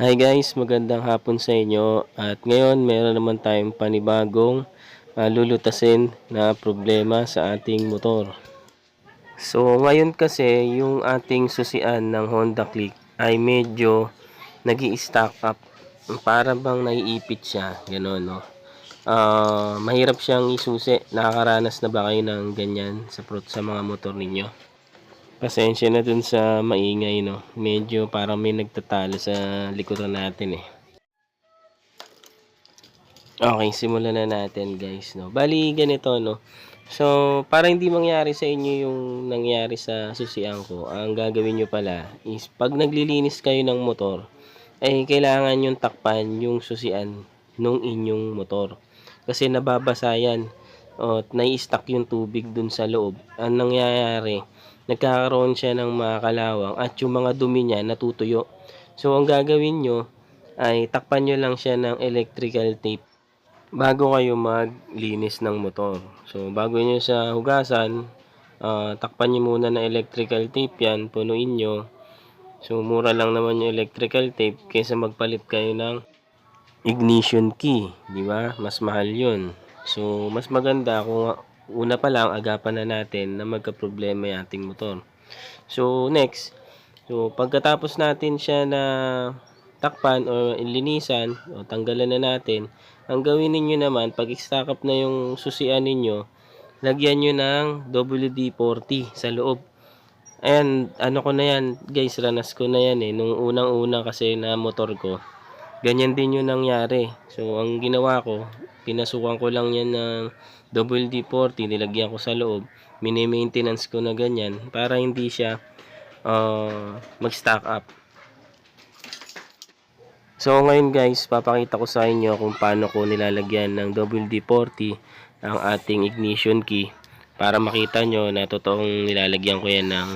Hi guys, magandang hapon sa inyo at ngayon meron naman tayong panibagong ah, lulutasin na problema sa ating motor. So ngayon kasi yung ating susian ng Honda Click ay medyo nag stack up. Para bang naiipit siya, gano'n no. Ah, mahirap siyang isusi. Nakakaranas na ba kayo ng ganyan sa sa mga motor ninyo? Pasensya na dun sa maingay, no? Medyo parang may nagtatalo sa likuran natin, eh. Okay, simulan na natin, guys, no? Bali, ganito, no? So, para hindi mangyari sa inyo yung nangyari sa susian ko, ang gagawin nyo pala is pag naglilinis kayo ng motor, ay kailangan yung takpan yung susian nung inyong motor. Kasi nababasa yan o nai-stuck yung tubig dun sa loob. Ang nangyayari, nagkakaroon siya ng mga kalawang at yung mga dumi niya natutuyo. So, ang gagawin nyo ay takpan nyo lang siya ng electrical tape bago kayo maglinis ng motor. So, bago nyo sa hugasan, ah, takpan nyo muna ng electrical tape yan, punuin nyo. So, mura lang naman yung electrical tape kaysa magpalit kayo ng ignition key, di ba? Mas mahal yun. So, mas maganda kung una pa lang agapan na natin na magka-problema yung ating motor. So, next, so pagkatapos natin siya na takpan o linisan o tanggalan na natin, ang gawin ninyo naman, pag stack up na yung susian ninyo, lagyan nyo ng WD-40 sa loob. Ayan, ano ko na yan, guys, ranas ko na yan eh. Nung unang-una kasi na motor ko, ganyan din yung nangyari. So, ang ginawa ko, pinasukan ko lang yan ng WD-40, nilagyan ko sa loob, mini-maintenance ko na ganyan para hindi siya uh, mag-stack up. So ngayon guys, papakita ko sa inyo kung paano ko nilalagyan ng WD-40 ang ating ignition key para makita nyo na totoong nilalagyan ko yan ng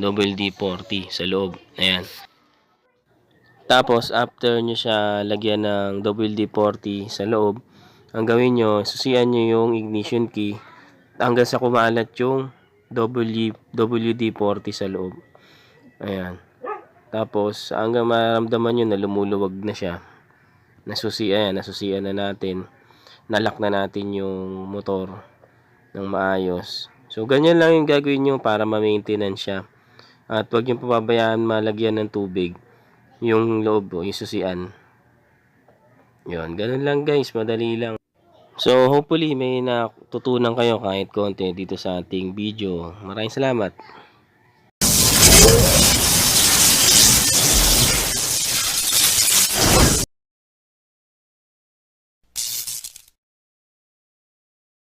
WD-40 sa loob. Ayan. Tapos after nyo siya lagyan ng WD-40 sa loob, ang gawin nyo, susian nyo yung ignition key hanggang sa kumalat yung WD-40 sa loob. Ayan. Tapos, hanggang maramdaman nyo na lumuluwag na siya. Nasusian, nasusian na natin. Nalock na natin yung motor ng maayos. So, ganyan lang yung gagawin nyo para ma-maintenance siya. At huwag yung pababayaan malagyan ng tubig yung loob o yung susian. Yun, ganun lang guys, madali lang. So, hopefully may natutunan kayo kahit konti dito sa ating video. Maraming salamat.